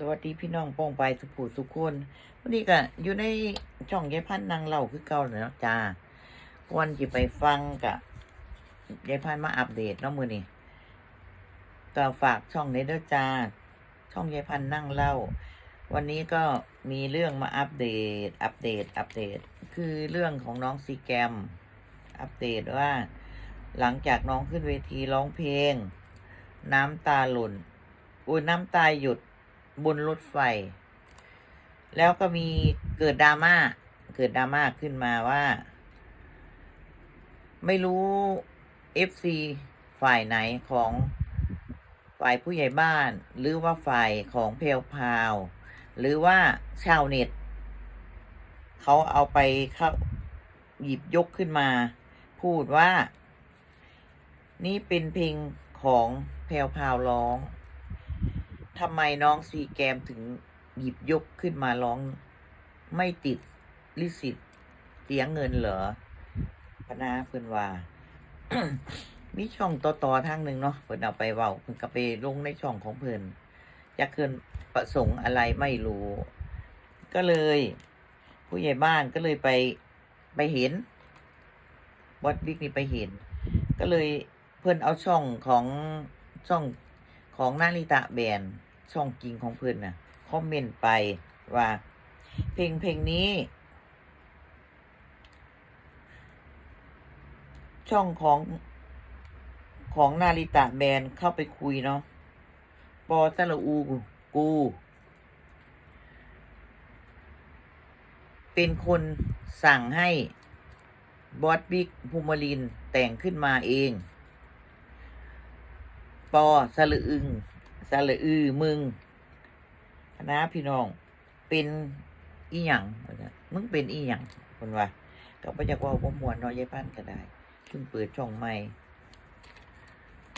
สวัสดีพี่น้องป้องไปสุขูสุขคนวันนี้ก็อยู่ในช่องยายพันนางเล่าคือเก่าเลยนะจ้าควรจะไปฟังกับยายพันมาอัปเดตเนาะมือนี่ก็ฝากช่องในเด้อจ้าช่องยายพันนั่งเล่า วันนี้ก็มีเรื่องมาอัปเดต อัปเดต อัปเดต คือเรื่องของน้องซีแกม อัปเดตว่า หลังจากน้องขึ้นเวทีร้องเพลง น้ำตาหล่นอุ้ยน้ำตาหยุด บนรถไฟ แล้วก็มีเกิดดราม่าเกิดดราม่าขึ้นมาว่า ไม่รู้ FC ฝ่ายไหนของฝ่ายผู้ใหญ่บ้าน หรือว่าฝ่ายของเพลพาว หรือว่าชาวเน็ตเขาเอาไปเข้าหยิบยกขึ้นมา พูดว่า นี่เป็นเพลงของแพลวพาวร้อง ทำไมน้องซีแกมถึงหยิบยกขึ้นมาร้องไม่ติดลิสิตเสียเงินเหรอพนาเพื่อนว่ามีช่องต่อต่อทางหนึ่งเนาะเพิ่นเอาไปเว้าเพิ่นก็ไปลงในช่องของเพิ่อนจะเกินประสงค์อะไรไม่รู้ ก็เลย ผู้ใหญ่บ้านก็เลยไปไปเห็นวัดบิ๊กนี่ไปเห็น ก็เลยเพิ่อนเอาช่องของช่องของนาริตะแบรนด์ ช่องจริงของเพิ่อนน่ะคอมเมนต์ไปว่า เพลงเพลงนี้ ช่องของของนาริตะแบรนเข้าไปคุยเนาะปอสระอูกู เป็นคนสั่งให้บอสบิ๊กภูมิลินแต่งขึ้นมาเอง ปอสระอึง สระอือมึงนะพี่น้อง เป็นอีหยังมึงเป็นอีหยังคนว่าก็บ่อยากว่าบ่ม่วนนาะยายพันก็ได้เพิ่งเปิดช่องใหม่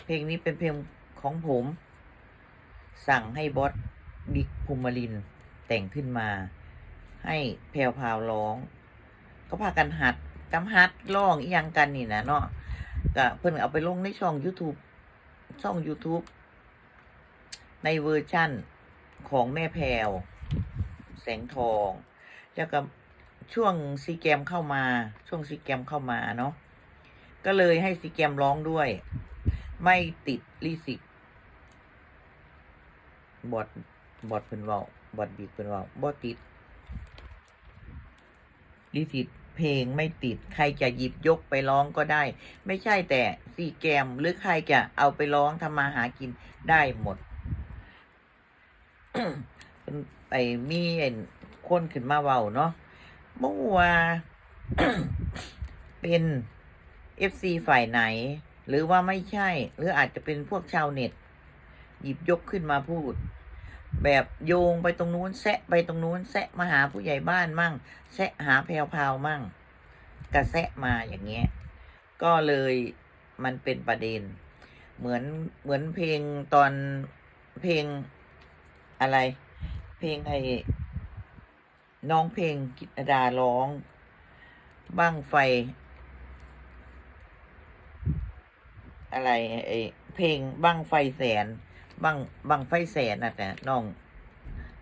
เพลงนี้เป็นเพลงของผม สั่งให้บอสบิ๊กภูมิลิน แต่งขึ้นมา ให้แพรวพราวร้อง ก็พากันหัดกำฮัดร้องอีหยังกันนี่นะเนาะก็เพิ่นเอาไปลงในช่อง YouTube ช่อง YouTube ในเวอร์ชั่นของแม่แพรวแสงทอง แล้วก็ช่วงซีแกมเข้ามา ช่วงซีแกมเข้ามาเนาะก็เลยให้ซีแกมร้องด้วย ไม่ติดลิสิกบอดบอดเพิ่นเว้าบอดบีกเพิ่นเว้าบ่ติดลิสิตเพลงไม่ติดใครจะหยิบยกไปร้องก็ได้ ไม่ใช่แต่ซีแกมหรือใครจะเอาไปร้องทำมาหากินได้หมด ไปมีเห็นคนขึ้นมาเว้าเนาะเมื่อว่าเป็นเอฟซีฝ่ายไหน หรือว่าไม่ใช่ หรืออาจจะเป็นพวกชาวเน็ต หยิบยกขึ้นมาพูด แบบโยงไปตรงนู้นแซะไปตรงนู้นแซะมาหาผู้ใหญ่บ้านมั่งแซะหาแพรวพาวมั่งกระแซะมาอย่างเงี้ย ก็เลยมันเป็นประเด็น เหมือนเหมือนเพลงตอนเพลง อะไร เพลงไอ้น้องเพลงกิตดาร้อง บ้างไฟ อะไรไอเพลงบ้างไฟแสนบ้างบ้างไฟแสนน่ะแต่น้อง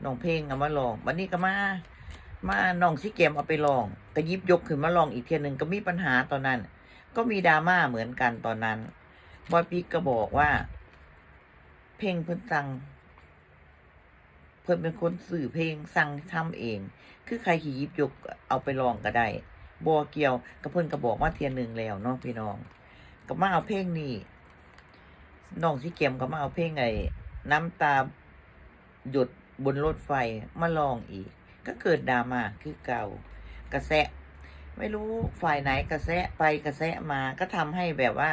น้องเพลงเอามาลอง วันนี้ก็มา มาน้องซิเกมเอาไปลองก็ยิบยกขึ้นมาลองอีกเทียหนึ่งก็มีปัญหาตอนนั้น ก็มีดราม่าเหมือนกันตอนนั้นบอยพีกก็บอกว่า เพลงเพิ่นสั่ง พิ่นเป็นคนสื่อเพลงสั่งทำเอง คือใครขี่ยิบยกเอาไปลองก็ได้บัวเกี่ยวกับเพิ่นก็บอกว่าเทียนหนึ่งแล้วเนาะพี่น้องก็มาเอาเพลงนี้น้องสิเกมก็มาเอาเพลงไอ้น้ำตาหยดบนรถไฟมาลองอีก ก็เกิดดราม่าคือเก่ากระแสะไม่รู้ฝ่ายไหนกระแสะไปกระแสะมาก็ทำให้แบบว่า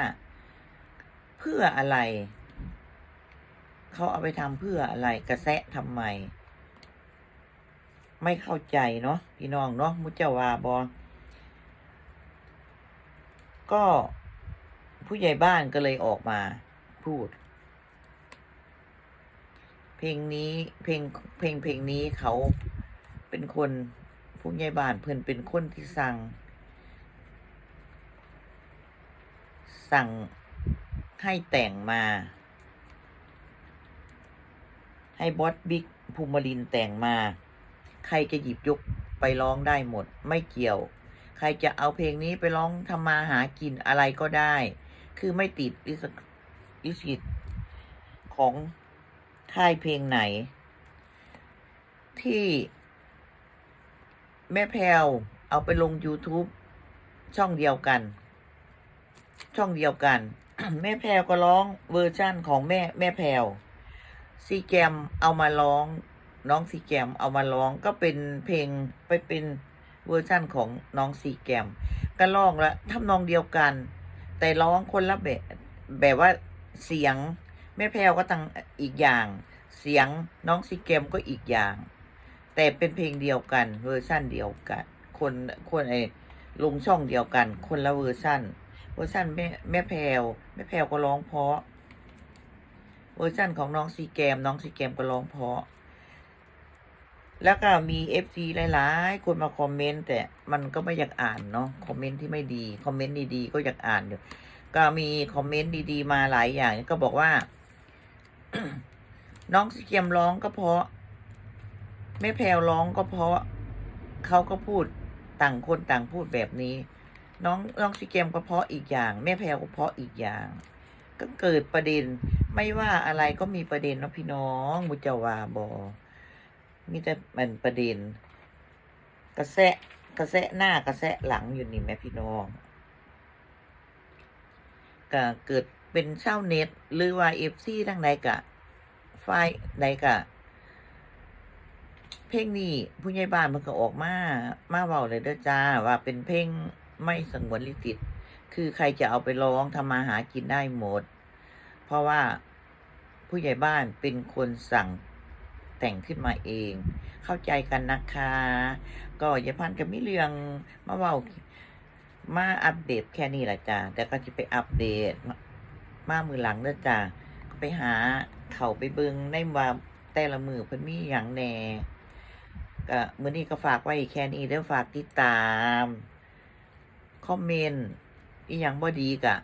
เพื่ออะไร เขาเอาไปทำเพื่ออะไรกระแสะทำไม ไม่เข้าใจเนาะพี่น้องเนาะมุจจาวาบอก็ผู้ใหญ่บ้านก็เลยออกมาพูด เพลงนี้เพลงเพลงเพลงนี้เขาเป็นคนผู้ใหญ่บ้านเพื่อนเป็นคนที่สั่ง สั่งให้แต่งมา ให้บอสบิ๊กภูมิลินแต่งมา ใครจะหยิบยกไปร้องได้หมด ไม่เกี่ยว ใครจะเอาเพลงนี้ไปร้องทำมาหากินอะไรก็ได้ คือไม่ติดลิขลิขสิทธิ์ของค่ายเพลงไหน ที่แม่แพลวเอาไปลง YouTube ช่องเดียวกัน ช่องเดียวกัน แม่แพลวก็ร้องเวอร์ชั่นของแม่แม่แพลว ซีแกมเอามาร้อง น้องซีแกมเอามาร้องก็เป็นเพลงไปเป็นเวอร์ชั่นของน้องซีแกมก็ร้องละทำนองเดียวกัน แต่ร้องคนละแบบแบบว่าเสียงแม่แพวก็ตั้งอีกอย่าง เสียงน้องซีแกมก็อีกอย่าง แต่เป็นเพลงเดียวกันเวอร์ชั่นเดียวกัน คนคนไอลงช่องเดียวกัน คนละเวอร์ชั่นเวอร์ชันแม่แม่แพลวแม่แพลวก็ร้องเพราะ เวอร์ชันของน้องซีแกม น้องซีแกมก็ร้องเพราะ แล้วก็มีเอฟซีหลายๆ คนมาคอมเมนต์แต่มันก็ไม่อยากอ่านเนาะคอมเมนต์ที่ไม่ดี คอมเมนต์ดีๆ ก็อยากอ่านอยู่ ก็มีคอมเมนต์ดีๆ มาหลายอย่าง ก็บอกว่า น้องซีแกมร้องก็เพราะแม่แพลวร้องก็เพราะเขาก็พูดต่างคนต่างพูดแบบนี้ น้องน้องซีเกมก็เพราะอีกอย่าง แม่แพลวก็เพราะอีกอย่าง ก็เกิดประเด็น ไม่ว่าอะไรก็มีประเด็นเนาะพี่น้องมุจาวาบอมีแต่มันประเด็น กระแสะกระแสะหน้ากระแสะหลังอยู่นี่แม่พี่น้องก็เกิดเป็นเช่าเน็ต หรือว่าเอฟซีทั้งใดกะไฟใดกะ เพลงนี้ผู้ใหญ่บ้านมันก็ออกมา มาเว้าเลยเด้อจ้า ว่าเป็นเพลงไม่สงวนลิขสิทธิ์คือใครจะเอาไปร้องทำมาหากินได้หมด เพราะว่าผู้ใหญ่บ้านเป็นคนสั่งแต่งขึ้นมาเอง เข้าใจกันนะคะ ก็อย่าพันกับมิเรืองมาเว้ามาอัปเดตแค่นี้แหละจ้าแต่ก็จะไปอัปเดตมามือหลังเด้อจ้าไปหาเขาไปเบิงในว่าแต่ละมือเพิ่นมีอย่างแน่ก็มื้อนี้ก็ฝากไว้แค่นี้เด้อฝากติดตาม คอมเมนต์อีหยังบ่ดีกะ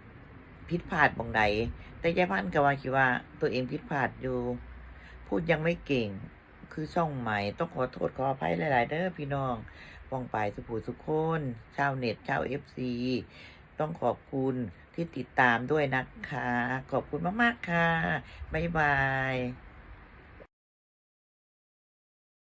ผิดพลาดบางใด แต่ยายพันธ์ก็ว่าคิดว่าตัวเองผิดพลาดอยู่ พูดยังไม่เก่ง คือช่องใหม่ ต้องขอโทษขออภัยหลาย ๆ เด้อพี่น้องป้องไปายสุภูสุคนชาวเน็ตชาวเอฟซีต้องขอบคุณที่ติดตามด้วยนะคะ ขอบคุณมาก ๆ ค่ะ บ๊ายบาย